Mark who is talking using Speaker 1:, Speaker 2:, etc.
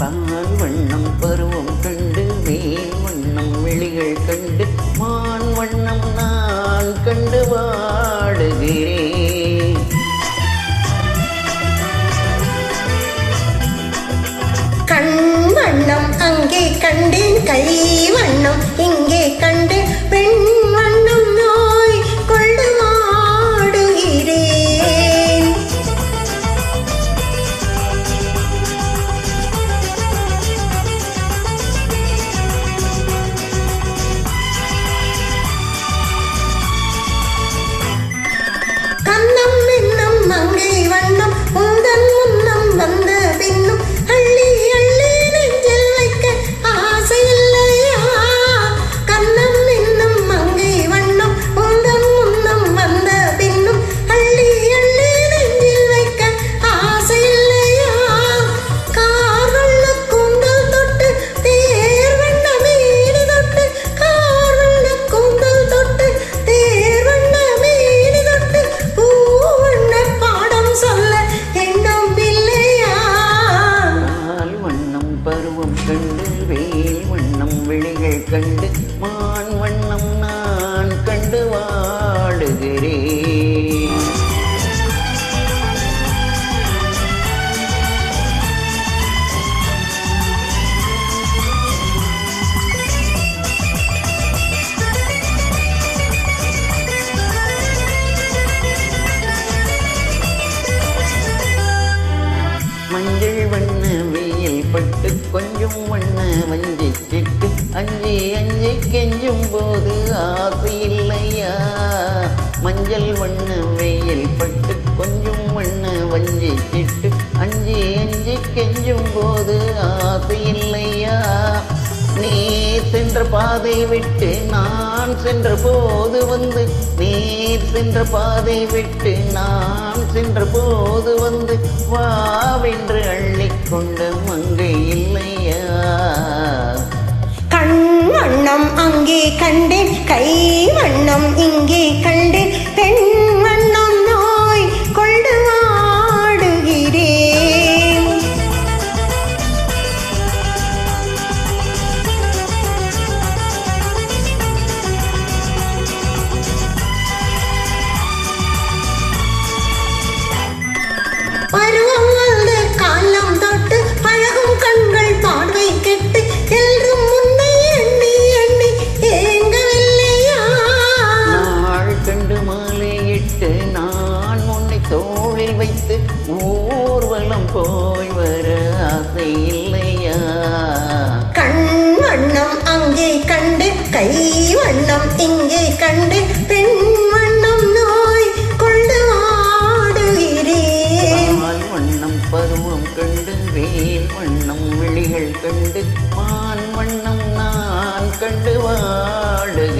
Speaker 1: பால் வண்ணம் பருவம்
Speaker 2: கண்டேன் கை வண்ணம் இங்கே கண்டேன். கண்டு மான்
Speaker 1: வண்ணம் நான் கண்டு வாடுகிறேன் மஞ்சள் வண்ண வெயில் பட்டு கொஞ்சம் வண்ண வஞ்சி அஞ்சு அஞ்சு கெஞ்சும் போது ஆசை இல்லையா? மஞ்சள் வண்ண வெயில் பட்டு கொஞ்சம் வண்ண வஞ்சி திட்டு அஞ்சு அஞ்சு கெஞ்சும் போது ஆசை இல்லையா? நீ சென்ற பாதை விட்டு நான் சென்ற போது வந்து நீ சென்ற பாதை விட்டு நான் சென்ற போது வந்து வாவென்று அள்ளிக்கொண்ட மங்க
Speaker 2: அங்கே கண்டேன் கை வண்ணம் இங்கே கண்டேன் பெண் வண்ணம் நோய் கொண்டு வாடுகிறேன். பருவம் வந்து காலம் தொட்டு பழகும் கண்கள் பார்வை கெட்டு
Speaker 1: தோளில் வைத்து ஊர்வலம் போய் வர ஆசை இல்லையா?
Speaker 2: கண் வண்ணம் அங்கே கண்டு கை வண்ணம் இங்கே கண்டு பெண் வண்ணம் நோய் கொண்டு வாடுகிறேன்.
Speaker 1: பால் வண்ணம் பருவம் கண்டு வேல் வண்ணம் விழிகள் கண்டு மான் வண்ணம் நான் கண்டு வாடுகிறேன்.